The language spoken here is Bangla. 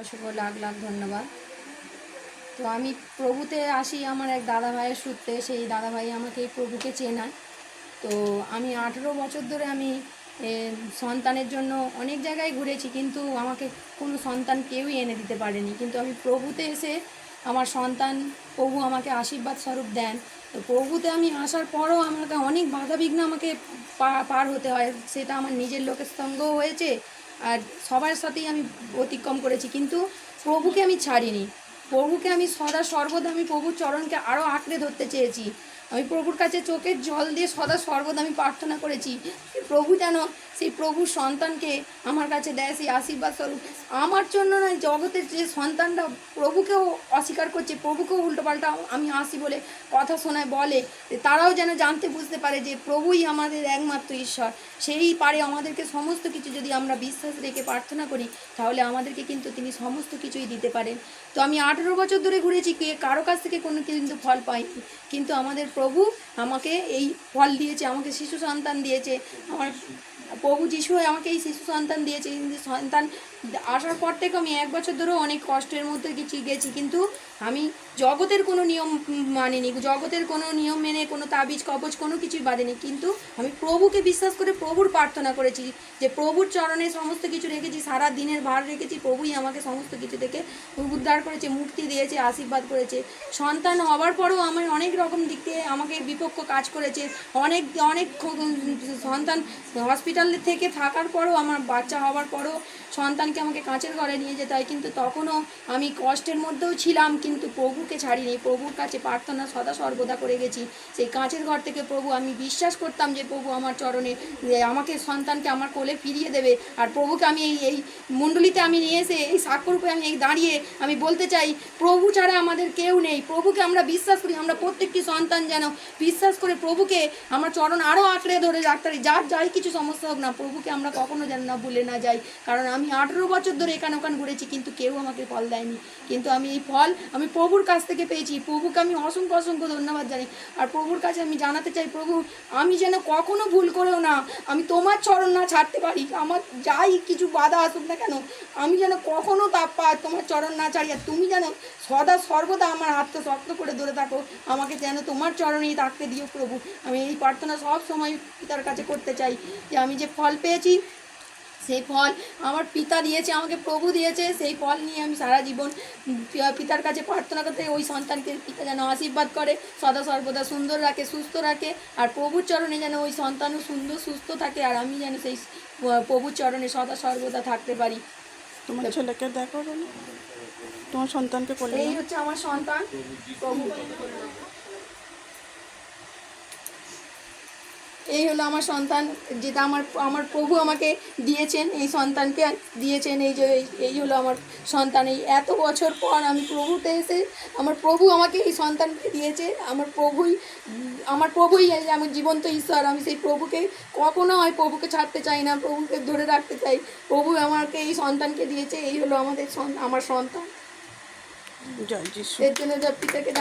অসংখ্য লাখ লাখ ধন্যবাদ। তো আমি প্রভুতে আসি আমার এক দাদা ভাইয়ের সূত্রে, সেই দাদা ভাই আমাকে প্রভুকে চেনায়। তো আমি আঠেরো বছর ধরে আমি সন্তানের জন্য অনেক জায়গায় ঘুরেছি, কিন্তু আমাকে কোনো সন্তান কেউই এনে দিতে পারেনি। কিন্তু আমি প্রভুতে এসে আমার সন্তান প্রভু আমাকে আশীর্বাদ স্বরূপ দেন। তো প্রভুতে আমি আসার পরও আমাকে অনেক বাধা বিঘ্ন আমাকে পার হতে হয়। সেটা আমার নিজের লোকের সঙ্গেও হয়েছে আর সবার সাথেই আমি অতিক্রম করেছি। কিন্তু প্রভুকে আমি ছাড়িনি। প্রভুকে আমি সদা সর্বদা আমি প্রভুর চরণকে আরও আঁকড়ে ধরতে চেয়েছি। আমি প্রভুর কাছে চোখের জল দিয়ে সদা সর্বদা আমি প্রার্থনা করেছি প্রভু যেন সেই প্রভুর সন্তানকে আমার কাছে দেয়, সেই আশীর্বাদ স্বরূপ। আমার জন্য নয়, জগতের যে সন্তানরা প্রভুকেও অস্বীকার করছে, প্রভুকেও উল্টোপাল্টা আমি আসি বলে কথা শোনায় বলে তারাও যেন জানতে বুঝতে পারে যে প্রভুই আমাদের একমাত্র ঈশ্বর। সেই পারে আমাদেরকে সমস্ত কিছু যদি আমরা বিশ্বাস রেখে প্রার্থনা করি, তাহলে আমাদেরকে কিন্তু তিনি সমস্ত কিছুই দিতে পারেন। তো আমি আঠেরো বছর ধরে ঘুরেছি, কে কারও কাছ থেকে কোনো কিন্তু ফল পাইনি। কিন্তু আমাদের প্রভু আমাকে এই ফল দিয়েছে, আমাকে শিশু সন্তান দিয়েছে, আমার প্রভু যিশু আমাকে এই শিশু সন্তান দিয়েছে, কিন্তু সন্তান আসার পর থেকে আমি এক বছর ধরেও অনেক কষ্টের মধ্যে গেছি গেছি, কিন্তু আমি জগতের কোনো নিয়ম মানিনি, জগতের কোনো নিয়ম মেনে, কোনো তাবিজ, কবচ, কোনো কিছুই বাঁধেনি, কিন্তু আমি প্রভুকে বিশ্বাস করে প্রভুর প্রার্থনা করেছি যে প্রভুর চরণে সমস্ত কিছু রেখেছি, সারা দিনের ভার রেখেছি, প্রভুই আমাকে সমস্ত কিছু থেকে উদ্ধার করেছে, মুক্তি দিয়েছে, আশীর্বাদ করেছে। সন্তান হওয়ার পরেও আমার অনেক রকম দিক দিয়ে আমাকে বিপক্ষ কাজ করেছে, অনেক অনেক সন্তান হসপিটাল থেকে থাকার পরও, আমার বাচ্চা হওয়ার পরও সন্তানকে আমাকে কাঁচের ঘরে নিয়ে যেতে হয়। কিন্তু তখনও আমি কষ্টের মধ্যেও ছিলাম, কিন্তু প্রভুকে ছাড়িনি। প্রভুর কাছে প্রার্থনা সদা সর্বদা করে গেছি। সেই কাঁচের ঘর থেকে প্রভু, আমি বিশ্বাস করতাম যে প্রভু আমার চরণে, যে আমাকে সন্তানকে আমার কোলে ফিরিয়ে দেবে। আর প্রভুকে আমি এই এই মণ্ডলীতে আমি নিয়ে এসে, এই সাক্ষরূপে আমি এই দাঁড়িয়ে আমি বলতে চাই, প্রভু ছাড়া আমাদের কেউ নেই। প্রভুকে আমরা বিশ্বাস করি, আমরা প্রত্যেকটি সন্তান যেন বিশ্বাস করে প্রভুকে আমার চরণ আরও আঁকড়ে ধরে রাখতে যার যাই কিছু সমস্যা হোক না, প্রভুকে আমরা কখনো যেন না ভুলে না যাই। কারণ আমি আঠেরো বছর ধরে এখান ওখান ঘুরেছি, কিন্তু কেউ আমাকে ফল দেয়নি। কিন্তু আমি এই ফল আমি প্রভুর কাছ থেকে পেয়েছি। প্রভুকে আমি অসংখ্য অসংখ্য ধন্যবাদ জানি আর প্রভুর কাছে আমি জানাতে চাই, প্রভু, আমি যেন কখনো ভুল করেও না, আমি তোমার চরণ না ছাড়তে পারি। আমার যাই কিছু বাধা আসুক না কেন, আমি যেন কখনো তা পা তোমার চরণ না ছাড়ি। আর তুমি যেন সদা সর্বদা আমার হাতটা শক্ত করে ধরে থাকো। আমাকে যেন তোমার চরণেই থাকতে দিও প্রভু। আমি এই প্রার্থনা সব সময় পিতার কাছে করতে চাই যে আমি যে ফল পেয়েছি সেই ফল আমার পিতা দিয়েছে আমাকে প্রভু দিয়েছে সেই ফল নিয়ে আমি সারা জীবন পিতার কাছে প্রার্থনা করতে ওই সন্তানকে পিতা যেন আশীর্বাদ করে সদা সর্বদা সুন্দর রাখে সুস্থ রাখে আর প্রভুর চরণে যেন ওই সন্তানও সুন্দর সুস্থ থাকে আর আমি যেন সেই প্রভুর চরণে সদা সর্বদা থাকতে পারি। তোমার ছেলেকে দেখো তোমার সন্তানকে এই হচ্ছে আমার সন্তান। প্রভু এই হলো আমার সন্তান যেটা আমার আমার প্রভু আমাকে দিয়েছেন এই সন্তানকে দিয়েছেন এই যে এই- হলো আমার সন্তান। এই এত বছর পর আমি প্রভুতে এসে আমার প্রভু আমাকে এই সন্তানকে দিয়েছে আমার প্রভুই আমার প্রভুই আমার জীবন্ত ঈশ্বর আমি সেই প্রভুকে কখনো হয় প্রভুকে ছাড়তে চাই না প্রভুকে ধরে রাখতে চাই। প্রভু আমাকে এই সন্তানকে দিয়েছে এই হলো আমাদের আমার সন্তান। এর জন্য যা পিতাকে